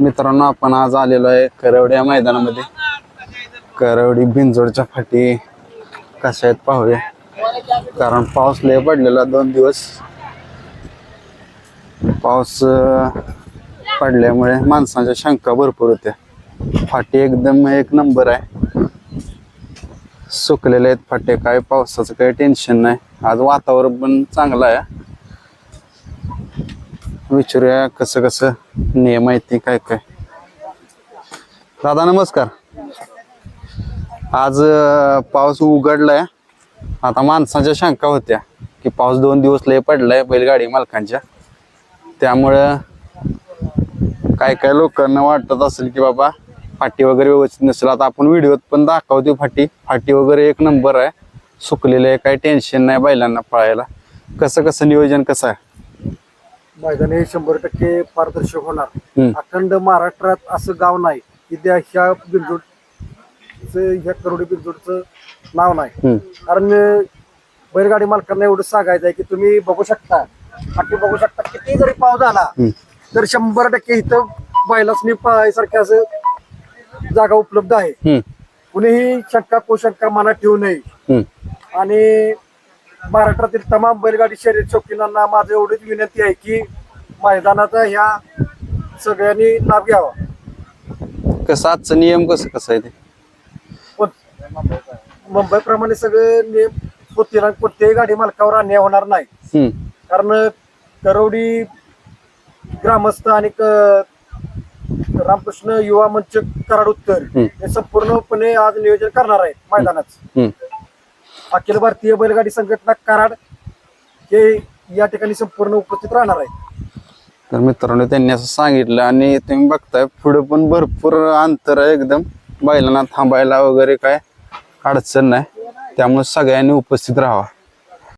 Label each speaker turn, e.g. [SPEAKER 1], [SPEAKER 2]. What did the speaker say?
[SPEAKER 1] मित्रांनो आपण आज आलेलो आहे करवडी या मैदानामध्ये. करवडी बिंजोडच्या फाटी. कशा आहेत पाहूया. कारण पाऊस लय पडलेला दोन दिवस. पाऊस पडल्यामुळे माणसांच्या शंका भरपूर होत्या. फाटी एकदम एक नंबर आहे. सुकलेले आहेत फाटे काय पावसाचं काही टेन्शन नाही. आज वातावरण पण चांगलं आहे. विचारूया कसं कसं नियम आहे ते काय काय. दादा नमस्कार. आज पाऊस उघडलाय. आता माणसाच्या शंका होत्या की पाऊस दोन दिवस लय पडलाय बैलगाडी मालकांच्या. त्यामुळं काय काय लोकांना वाटत असेल की बाबा फाटी वगैरे व्यवस्थित नसेल. आता आपण व्हिडिओत पण दाखवतो फाटी. फाटी वगैरे एक नंबर आहे. सुकलेलं आहे काही टेन्शन नाही बैलांना पळायला. कसं कसं नियोजन कसं आहे?
[SPEAKER 2] मैदान हे शंभर टक्के पारदर्शक होणार. अखंड महाराष्ट्रात असं गाव नाही की त्या ह्या बिंदूड ह्या करोडी बिंदूडचं नाव नाही. कारण बैलगाडी मालकांना एवढं सांगायचं आहे की तुम्ही बघू शकता फाटी बघू शकता किती जरी पाव झाला. तर शंभर टक्के इथं बैलासनी पाहायसारख्या असं जागा उपलब्ध आहे कुणीही शंका कुशंका मनात ठेवू नये. आणि महाराष्ट्रातील तमाम बैलगाडी शर्यत शौकीनांना माझं एवढीच विनंती आहे की मैदानाचा ह्या सगळ्यांनी लाभ घ्यावा.
[SPEAKER 1] कसं आजचं नियम कसं कसं आहे ते?
[SPEAKER 2] पण मुंबईप्रमाणे सगळे नियम आणि कोणत्याही गाडी मालकावर अन्याय होणार नाही.
[SPEAKER 1] हम्म,
[SPEAKER 2] कारण करवडी ग्रामस्थ आणि क- रामकृष्ण युवा मंच कराड उत्तर
[SPEAKER 1] हम्म.
[SPEAKER 2] हे संपूर्णपणे आज नियोजन करणार आहे मैदानात
[SPEAKER 1] हम्म.
[SPEAKER 2] अखिल भारतीय बैलगाडी संघटना कराड हे या ठिकाणी संपूर्ण उपस्थित राहणार आहे.
[SPEAKER 1] तर मित्रांनो त्यांनी असं सांगितलं आणि तुम्ही बघताय पुढे पण भरपूर अंतर आहे एकदम. बैलांना थांबायला वगैरे काय अडचण नाही. त्यामुळे सगळ्यांनी उपस्थित राहावा.